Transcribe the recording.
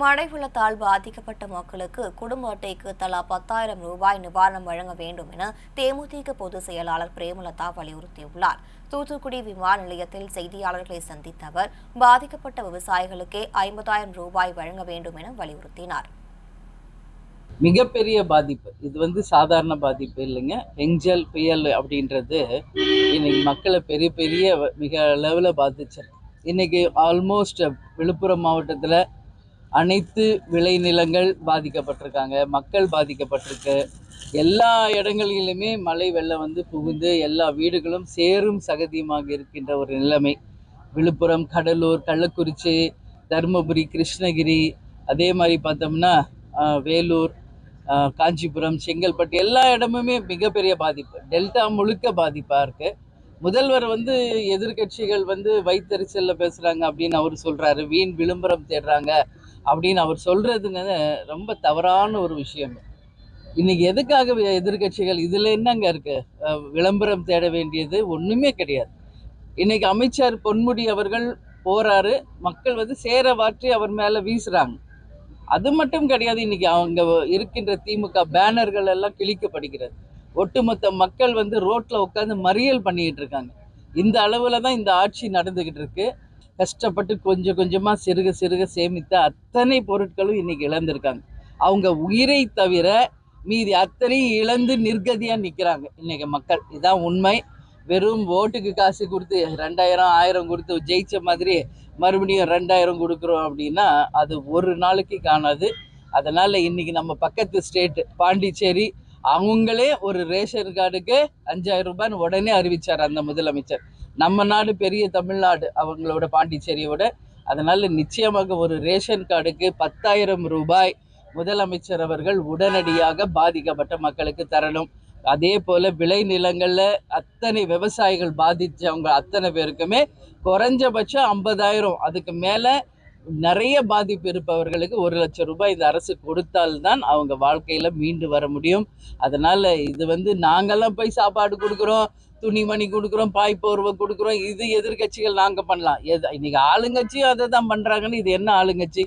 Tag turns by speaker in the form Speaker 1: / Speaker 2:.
Speaker 1: மழை வெள்ளத்தால் பாதிக்கப்பட்ட மக்களுக்கு குடும்ப அட்டைக்கு தலா பத்தாயிரம் ரூபாய் நிவாரணம் வழங்க வேண்டும் என தேமுதிக பொதுச் செயலாளர் பிரேமலதா வலியுறுத்தியுள்ளார். தூத்துக்குடி விமான நிலையத்தில் செய்தியாளர்களை சந்தித்த அவர் பாதிக்கப்பட்ட விவசாயிகளுக்கே ஐம்பதாயிரம் ரூபாய் வழங்க வேண்டும் என வலியுறுத்தினார்.
Speaker 2: மிகப்பெரிய பாதிப்பு. இது வந்து சாதாரண பாதிப்பு இல்லைங்க. எஞ்சல் புயல் அப்படின்றது இன்னைக்கு மக்களை பெரிய பெரிய மிக அளவில் பாதிச்சிருக்கு. இன்னைக்கு ஆல்மோஸ்ட் விழுப்புரம் மாவட்டத்தில் அனைத்து விளைநிலங்கள் பாதிக்கப்பட்டிருக்காங்க மக்கள் பாதிக்கப்பட்டிருக்கு. எல்லா இடங்களிலுமே மழை வெள்ளம் வந்து புகுந்து எல்லா வீடுகளும் சேரும் சகதியுமாக இருக்கின்ற ஒரு நிலைமை. விழுப்புரம் கடலூர் கள்ளக்குறிச்சி தருமபுரி கிருஷ்ணகிரி அதே மாதிரி பார்த்தோம்னா வேலூர் காஞ்சிபுரம் செங்கல்பட்டு எல்லா இடமுமே மிகப்பெரிய பாதிப்பு. டெல்டா முழுக்க பாதிப்பாக இருக்குது முதல்வர் வந்து எதிர்க்கட்சிகள் வந்து வைத்தறிச்சலில் பேசுகிறாங்க அப்படின்னு அவர் சொல்கிறாரு வீண் விளம்பரம் தேடுறாங்க. அப்படின்னு அவர் சொல்கிறதுங்க ரொம்ப தவறான ஒரு விஷயம். இன்னைக்கு எதுக்காக எதிர்கட்சிகள் எதிர்க்கட்சிகள் இதில் என்னங்க இருக்கு? விளம்பரம் தேட வேண்டியது ஒன்றுமே கிடையாது. இன்னைக்கு அமைச்சர் பொன்முடி அவர்கள் போறாரு மக்கள் வந்து சேர வாற்றி அவர் மேலே வீசுறாங்க. அது மட்டும் கிடையாது இன்னைக்கு அவங்க இருக்கின்ற திமுக பேனர்கள் எல்லாம் கிழிக்கப்படுகிறது. ஒட்டுமொத்த மக்கள் வந்து ரோட்ல உட்காந்து மறியல் பண்ணிக்கிட்டு இருக்காங்க. இந்த அளவில் தான் இந்த ஆட்சி நடந்துக்கிட்டு இருக்குது கஷ்டப்பட்டு கொஞ்சம் கொஞ்சமாக சிறுக சிறுக சேமித்த அத்தனை பொருட்களும் இன்றைக்கி இழந்திருக்காங்க. அவங்க உயிரை தவிர மீதி அத்தனையும் இழந்து நிர்கதியாக நிற்கிறாங்க இன்றைக்கி மக்கள். இதுதான் உண்மை. வெறும் ஓட்டுக்கு காசு கொடுத்து ரெண்டாயிரம் ஆயிரம் கொடுத்து ஜெயிச்ச மாதிரி மறுபடியும் ரெண்டாயிரம் கொடுக்குறோம் அப்படின்னா அது ஒரு நாளைக்கு காணாது. அதனால் இன்னைக்கு நம்ம பக்கத்து ஸ்டேட்டு பாண்டிச்சேரி அவங்களே ஒரு ரேஷன் கார்டுக்கு அஞ்சாயிரம் ரூபான்னு உடனே அறிவிச்சார் அந்த முதலமைச்சர். நம்ம நாடு பெரிய தமிழ்நாடு அவங்களோட பாண்டிச்சேரியோட. அதனால நிச்சயமாக ஒரு ரேஷன் கார்டுக்கு பத்தாயிரம் ரூபாய் முதலமைச்சர் அவர்கள் உடனடியாக பாதிக்கப்பட்ட மக்களுக்கு தரணும். அதே போல விளை நிலங்கள்ல அத்தனை விவசாயிகள் பாதிச்சவங்க அத்தனை பேருக்குமே குறைஞ்சபட்சம் ஐம்பதாயிரம். அதுக்கு மேலே நிறைய பாதிப்பு இருப்பவர்களுக்கு ஒரு லட்சம் ரூபாய் இந்த அரசு கொடுத்தால்தான் அவங்க வாழ்க்கையில மீண்டு வர முடியும். அதனால இது வந்து நாங்கெல்லாம் போய் சாப்பாடு கொடுக்குறோம் துணிமணி கொடுக்குறோம் பாய் போர்வை கொடுக்குறோம். இது எதிர்க்கட்சிகள் நாங்க பண்ணலாம். எது இன்னைக்கு ஆளுங்கட்சியும் அதை தான் பண்றாங்கன்னு இது என்ன ஆளுங்கட்சி?